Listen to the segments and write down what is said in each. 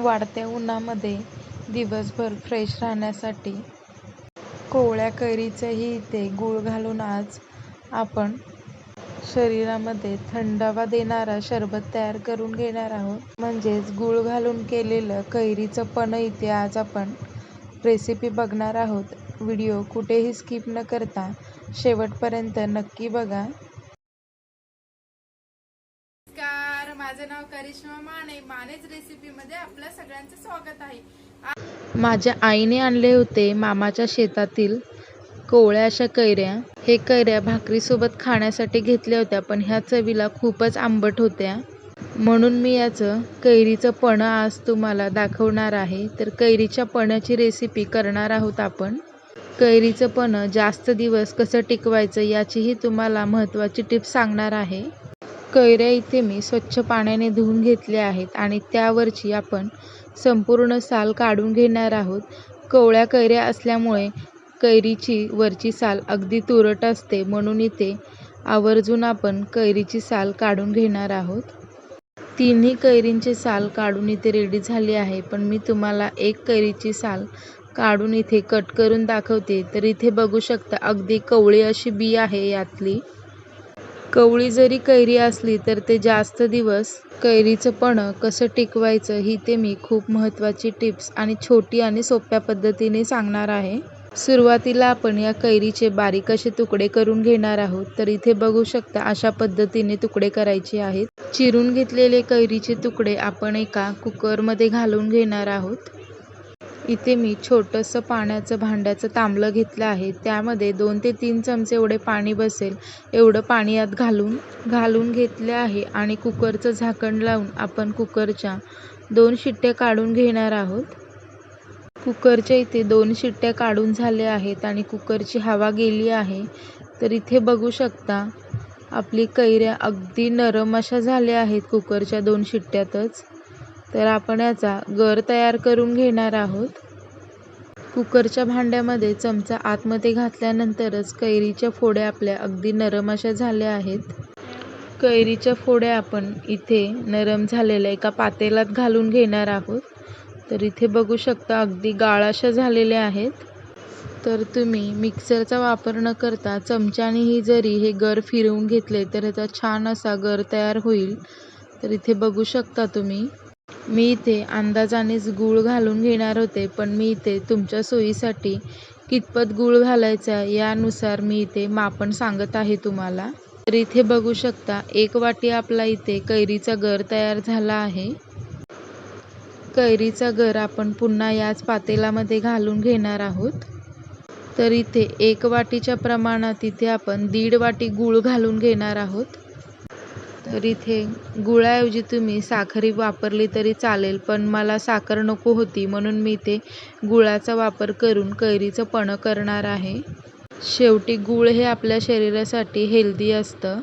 वाढत्या उन्हामध्ये दिवसभर फ्रेश राहण्यासाठी कोवळ्या कैरीचंही इथे गूळ घालून आज आपण शरीरामध्ये थंडावा देणारा सरबत तयार करून घेणार आहोत. म्हणजेच गूळ घालून केलेलं कैरीचं पण इथे आज आपण रेसिपी बघणार आहोत. व्हिडिओ कुठेही स्किप न करता शेवटपर्यंत नक्की बघा. माझं नाव करिश्मा माने. मानेच रेसिपीमध्ये आपल्या सगळ्यांचं स्वागत आहे. माझ्या आईने आणले होते मामाच्या शेतातील कोवळ्या अशा कैऱ्या. हे कैऱ्या भाकरीसोबत खाण्यासाठी घेतल्या होत्या पण ह्या चवीला खूपच आंबट होत्या. म्हणून मी याचं कैरीचं पणं आज तुम्हाला दाखवणार आहे. तर कैरीच्या पण्याची रेसिपी करणार आहोत आपण. कैरीचं पणं जास्त दिवस कसं टिकवायचं याचीही तुम्हाला महत्त्वाची टिप्स सांगणार आहे. कैऱ्या इथे मी स्वच्छ पाण्याने धुवून घेतल्या आहेत आणि त्यावरची आपण संपूर्ण साल काढून घेणार आहोत. कवळ्या कैऱ्या असल्यामुळे कैरीची वरची साल अगदी तुरट असते म्हणून इथे आवर्जून आपण कैरीची साल काढून घेणार आहोत. तिन्ही कैरींची साल काढून इथे रेडी झाली आहे पण मी तुम्हाला एक कैरीची साल काढून इथे कट करून दाखवते. तर इथे बघू शकता अगदी कवळी अशी बी आहे यातली. कवळी जरी कैरी असली तर ते जास्त दिवस कैरीचं पणं कसं टिकवायचं ही ते मी खूप महत्त्वाची टिप्स आणि छोटी आणि सोप्या पद्धतीने सांगणार आहे. सुरुवातीला आपण या कैरीचे बारीक असे तुकडे करून घेणार आहोत तर इथे बघू शकता अशा पद्धतीने तुकडे करायचे आहेत. चिरून घेतलेले कैरीचे तुकडे आपण एका कुकरमध्ये घालून घेणार आहोत. इथे मी छोटंसं पाण्याचं भांड्याचं तांबलं घेतलं आहे. त्यामध्ये दोन ते तीन चमचे एवढे पाणी बसेल. एवढं पाणी यात घालून घालून घेतले आहे आणि कुकरचं झाकण लावून आपण कुकरच्या दोन शिट्ट्या काढून घेणार आहोत. कुकरच्या इथे दोन शिट्ट्या काढून झाल्या आहेत आणि कुकरची हवा गेली आहे. तर इथे बघू शकता आपली कैऱ्या अगदी नरम अशा झाल्या आहेत कुकरच्या दोन शिट्ट्यातच. तर आपण याचा गर तयार करून घेणार आहोत. कुकरच्या भांड्यामध्ये चमचा आतमध्ये घातल्यानंतरच कैरीच्या फोड्या आपल्या अगदी नरम अशा झाल्या आहेत. कैरीच्या फोड्या आपण इथे नरम झालेल्या एका पातेल्यात घालून घेणार आहोत. तर इथे बघू शकता अगदी गाळाशा झालेल्या आहेत. तर तुम्ही मिक्सरचा वापर न करता चमच्यानेही जरी हे गर फिरवून घेतले तर याचा छान असा गर तयार होईल. तर इथे बघू शकता तुम्ही मी इथे अंदाजानेच गूळ घालून घेणार होते पण मी इथे तुमच्या सोयीसाठी कितपत गूळ घालायचा यानुसार मी इथे मापन सांगत आहे तुम्हाला. तर इथे बघू शकता एक वाटी आपला इथे कैरीचा गर तयार झाला आहे. कैरीचा गर आपण पुन्हा याच पातेलामध्ये घालून घेणार आहोत. तर इथे एक वाटीच्या प्रमाणात इथे आपण दीड वाटी गूळ घालून घेणार आहोत. तर इथे गुळाऐवजी तुम्ही साखरी वापरली तरी चालेल पण मला साखर नको होती म्हणून मी इथे गुळाचा वापर करून कैरीचं पणं करणार आहे. शेवटी गूळ हे आपल्या शरीरासाठी हेल्दी असतं.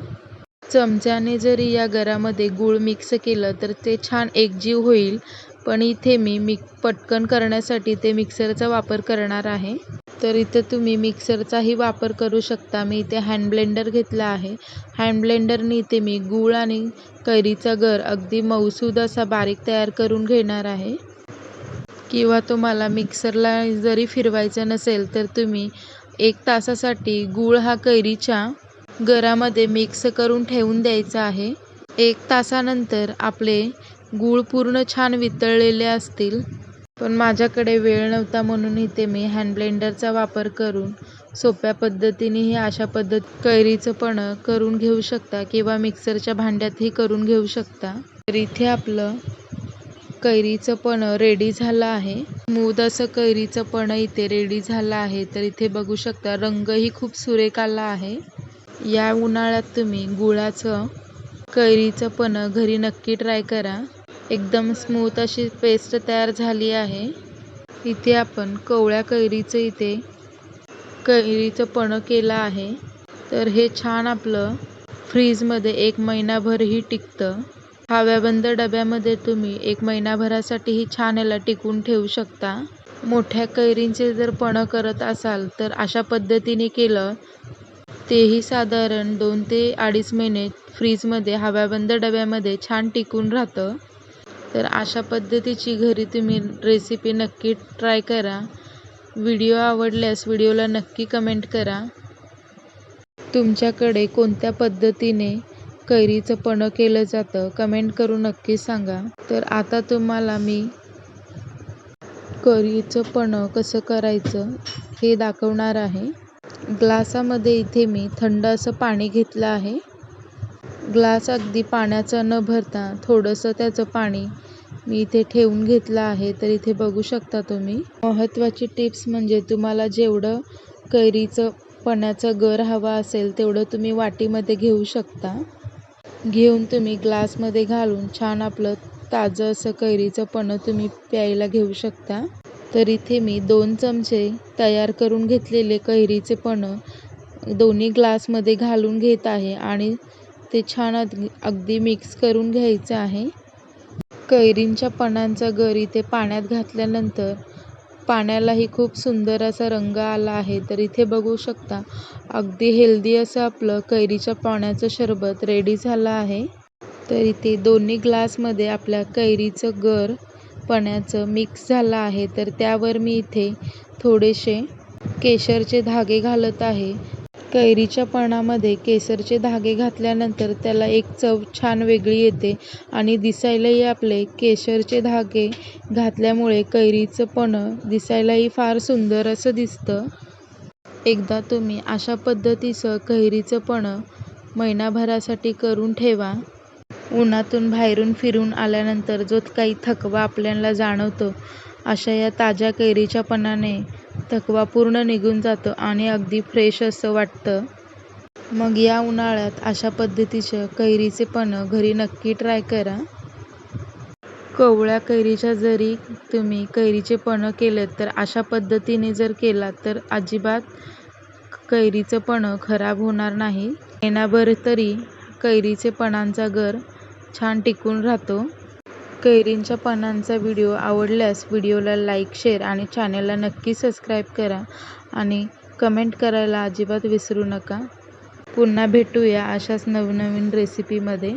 चमच्याने जरी या गरामध्ये गूळ मिक्स केलं तर ते छान एकजीव होईल. पण इथे मी मिक पटकन करण्यासाठी ते मिक्सरचा वापर करणार आहे. तर इथे तुम्ही मिक्सरचाही वापर करू शकता. मी इथे हँड ब्लेंडर घेतला आहे. हँड ब्लेंडरने इथे मी गूळ आणि कैरीचा गर अगदी मऊसूद असा बारीक तयार करून घेणार आहे. किंवा तुम्हाला मिक्सरला जरी फिरवायचं नसेल तर तुम्ही एक तासासाठी गूळ हा कैरीच्या गरामध्ये मिक्स करून ठेवून द्यायचा आहे. एक तासानंतर आपले गूळ पूर्ण छान वितळलेले असतील. पण माझ्याकडे वेळ नव्हता म्हणून इथे मी हँड ब्लेंडरचा वापर करून सोप्या पद्धतीनेही अशा पद्धत कैरीचं पण करून घेऊ शकता किंवा मिक्सरच्या भांड्यातही करून घेऊ शकता. तर इथे आपलं कैरीचं पण रेडी झालं आहे. मूद असं कैरीचं पण इथे रेडी झालं आहे. तर इथे बघू शकता रंगही खूप सुरेख आला आहे. या उन्हाळ्यात तुम्ही गुळाचं कैरीचं पण घरी नक्की ट्राय करा. एकदम स्मूथ अशी पेस्ट तयार झाली आहे. इथे आपण कवळ्या कैरीचं इथे कैरीचं पणं केलं आहे. तर हे छान आपलं फ्रीजमध्ये एक महिनाभरही टिकतं. हव्याबंद डब्यामध्ये तुम्ही एक महिनाभरासाठीही छान याला टिकून ठेवू शकता. मोठ्या कैरींचे जर पणं करत असाल तर अशा पद्धतीने केलं तेही साधारण दोन ते अडीच महिने फ्रीजमध्ये हव्याबंद डब्यामध्ये छान टिकून राहतं. तर अशा पद्धतीची घरी तुम्ही रेसिपी नक्की ट्राय करा. व्हिडिओ आवडल्यास व्हिडिओला नक्की कमेंट करा. तुमच्याकडे कोणत्या पद्धतीने कैरीचं पणं केलं जातं कमेंट करून नक्की सांगा. तर आता तुम्हाला मी कैरीचं पणं कसं करायचं हे दाखवणार आहे. ग्लासामध्ये इथे मी थंड असं पाणी घेतलं आहे. ग्लास अगदी पाण्याचं न भरता थोडंसं त्याचं पाणी मी इथे ठेवून घेतलं आहे तर इथे बघू शकता तुम्ही. महत्त्वाची टिप्स म्हणजे तुम्हाला जेवढं कैरीचं पण्याचं गर हवा असेल तेवढं तुम्ही वाटीमध्ये घेऊ शकता. घेऊन तुम्ही ग्लासमध्ये घालून छान आपलं ताजं असं कैरीचं पणं तुम्ही प्यायला घेऊ शकता. तर इथे मी दोन चमचे तयार करून घेतलेले कैरीचे पणं दोन्ही ग्लासमध्ये घालून घेत आहे आणि ते छान अगदी अगदी मिक्स करून घ्यायचं आहे. कैरींच्या पानांचा गर इथे पाण्यात घातल्यानंतर पाण्यालाही खूप सुंदर असा रंग आला आहे. तर इथे बघू शकता अगदी हेल्दी असं आपलं कैरीच्या पाण्याचं सरबत रेडी झालं आहे. तर इथे दोन्ही ग्लासमध्ये आपल्या कैरीचं गर पण्याचं मिक्स झालं आहे. तर त्यावर मी इथे थोडेसे केशरचे धागे घालत आहे. कैरीच्या पानांमध्ये केसरचे धागे घातल्यानंतर त्याला एक चव छान वेगळी येते आणि दिसायलाही आपले केशरचे धागे घातल्यामुळे कैरीचं पणं दिसायलाही फार सुंदर असं दिसतं. एकदा तुम्ही अशा पद्धतीचं कैरीचं पणं महिनाभरासाठी करून ठेवा. उन्हातून बाहेरून फिरून आल्यानंतर जो काही थकवा आपल्याला जाणवतो अशा या ताज्या कैरीच्या पणाने थकवा पूर्ण निघून जातो आणि अगदी फ्रेश असं वाटतं. मग या उन्हाळ्यात अशा पद्धतीचं कैरीचे पणं घरी नक्की ट्राय करा. कवळ्या कैरीच्या जरी तुम्ही कैरीचे पणं केलेत तर अशा पद्धतीने जर केलात तर अजिबात कैरीचं पणं खराब होणार नाही. महिनाभर तरी कैरीचे पणांचा गर छान टिकून राहतो. कैरींच्या पानांचा व्हिडिओ आवडल्यास व्हिडिओला लाईक शेअर आणि चॅनलला नक्की सबस्क्राईब करा आणि कमेंट करायला अजिबात विसरू नका. पुन्हा भेटूया अशाच नवनवीन रेसिपीमध्ये